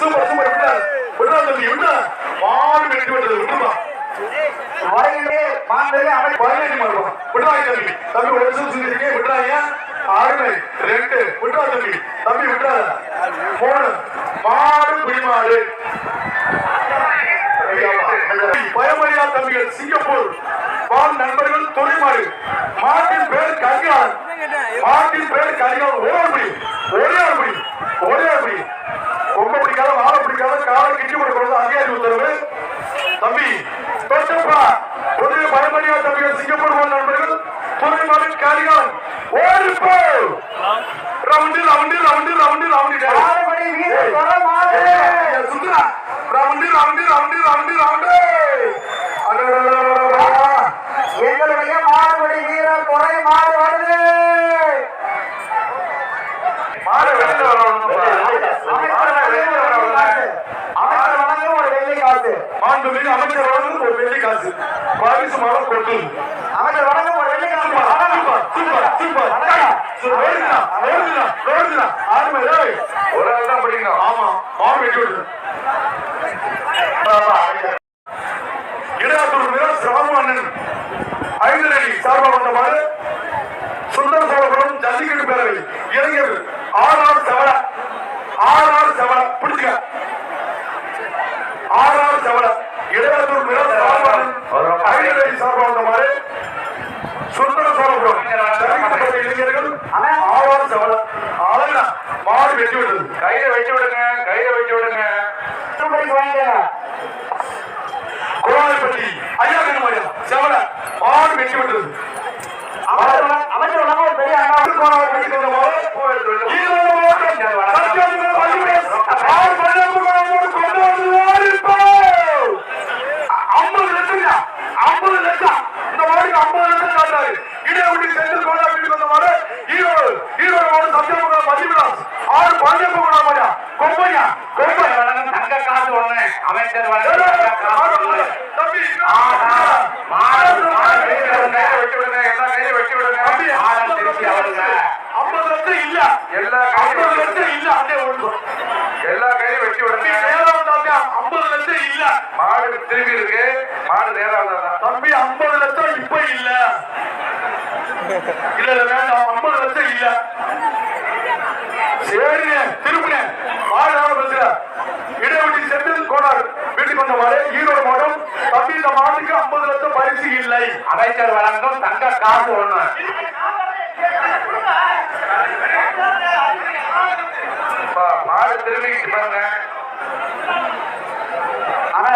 Super super விட்டா. விட்டா தம்பி விட்டா. மாடு வெட்டி விட்டது விட்டுமா வரையிலே மாண்புமிகு அமைச்சர் பதினஞ்சு மாடு விட்டாய் தம்பி. தம்பி ஒரு வருஷம் செஞ்சிருக்கீங்க விட்டுறாங்க அருமை ரெண்டு. விட்டா தம்பி. தம்பி விட்டுறாத போன மாடு பிடிமாடு. பயமறியா தம்பிகள் சிங்கப்பூர். வாழ் நண்பர்கள் தொழில்மாடு மாட்டின் பேர் கரிகால் மாட்டின் பேர் கரிகால் ஓ ஒரு பிடி ஒரே ஒரு பிடி ஒரே ஒரு பிடி ரொம்ப பிடிக்காத காலை கிட்டி கொடுக்கறது அதிகாரி உத்தரவு. தம்பி தொட்டப்பா புதிய பயமறியா தம்பிகள் சிங்கப்பூர் நண்பர்கள் தொழில்மாடு கரிகாலன் ஓடி போ. Round round round round round சுத்துறா round round round round round எங்களுடைய மாறுபடி வீரர் துறை மாடு வருது மாடு வெளியில வரணும் அமைச்சர் வழங்கும் ஒரு வெள்ளி காசு. அமைச்சர் வழங்கும் ஒரு வெள்ளி காசு மாண்புமிகு அமைச்சர் அவர்கள் ஒரு வெள்ளி காசு. பரிசு மரம் கொட்டு. அமைச்சர் வழங்கும் ஒரு வெள்ளி காசு. Super super super. சூப்பர் ஓடுதுடா, ஓடுதுடா, ஆறுமை, ஏய். ஒரு ஆள் தான் ஆமா மாடு வெட்டி விடுது இடையாத்தூர் வீரர் ஐந்து அடி சார்பாக வந்த மாடு சுந்தர சோழபுரம் ஜல்லிக்கட்டு பேரவை இளைஞர். ஆறாறு செவல ஆறாறு செவல பிடிச்சுக்க ஆறாறு செவல இடையாத்தூர் வீரர் சிவமண்ணன் ஐந்து அடி சார்பாக வந்த மாடு சுந்தர சோழபுரம் ஜல்லிக்கட்டு பேரவை இளைஞர்கள் ஆறாறு செவல அழகா மாடு வெட்டி விடுது கையில வெட்டி விடுங்க கையில வெட்டி விடுங்க திருப்பதிக்கு வாங்கிக்கங்க கோவாலிப்பட்டி ஐயா கண்ணமாரியா செவல மாடு வெட்டி விடுது அமைச்சர் வழங்க- அமைச்சர் வழங்கும் ஒரு பெரிய அண்ணா தங்க காசு ஒண்ணு அமைச்சர் வழங்கும் தங்க காசு ஒண்ணு ஆஹா, மாடு, மாடு வெட்டி விடுங்க, வெட்டி விடுங்க, எல்லா கையிலும் வெட்டி விடுங்க. மாடை திருப்பி அவருங்க. ஐம்பது லட்சம் இல்ல எல்லா ஐம்பது லட்சம் இல்ல அண்ணே ஒன்று எல்லா கையிலும் வெட்டி விடுங்க ஐம்பது லட்சம் இல்ல மாடு திரும்பி இருக்கு மாடு நேரம் தம்பி ஐம்பது லட்சம் இப்ப இல்ல இல்ல இல்ல வேண்டாம் ஐம்பது லட்சம் இல்ல சரிங்க திருப்பினேன் மாடு யாரும் பேசுற இடைவெளி செந்தில் கோனார் வீட்டுக்கு வந்த ஈரோடு மாவட்டம் தம்பி இந்த மாட்டுக்கு ஐம்பது லட்சம் பரிசு இல்லை. அமைச்சர் வழங்கும் தங்க காசு ஒண்ணு. மாடு திரும்பிக்கிட்டு பாருங்க. ஆனா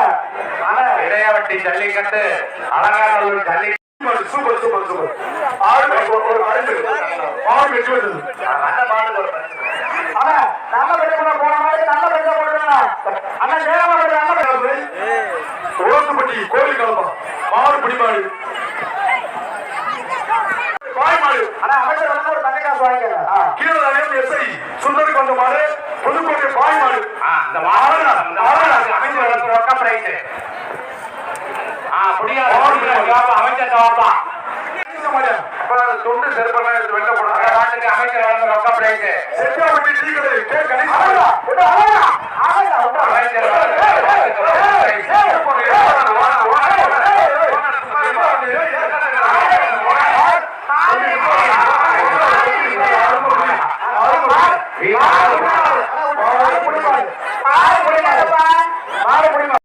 ஆனா இடையாவட்டி ஜல்லிக்கட்டு அலங்காநல்லூர் ஜல்லி சூப்பர் சூப்பர் சூப்பர் ஆறு ஒரு- ஒரு பரிசு ஆறு வெற்றி வந்தது. நல்ல மாடு ஒரு பரிசு. அண்ணா நல்ல பெரிய கூட அண்ணா ஏழாவது அண்ணா கிளம்பு ஓட்டுப்பட்டி கோவில் கிளம்பா மாடு பிடிமாடு. கோயமாடு ஆனா அமைச்சர் வந்து ஒரு தண்ணி காசு கீழே நிலையம் எஸ்ஐ சுந்தரி கொண்ட மாடு புதுக்கோட்டை பாய் மாடு அந்த மாடு அமைச்சர் வந்து ரொக்க பிரைஸ் புரியாது. அமைச்சர் தொண்டு செருப்பெல்லாம் எடுத்து வெளில போடுறாங்க அமைச்சர் வளர்ந்த ரொக்க பிரைஸ் செட்டியா விட்டு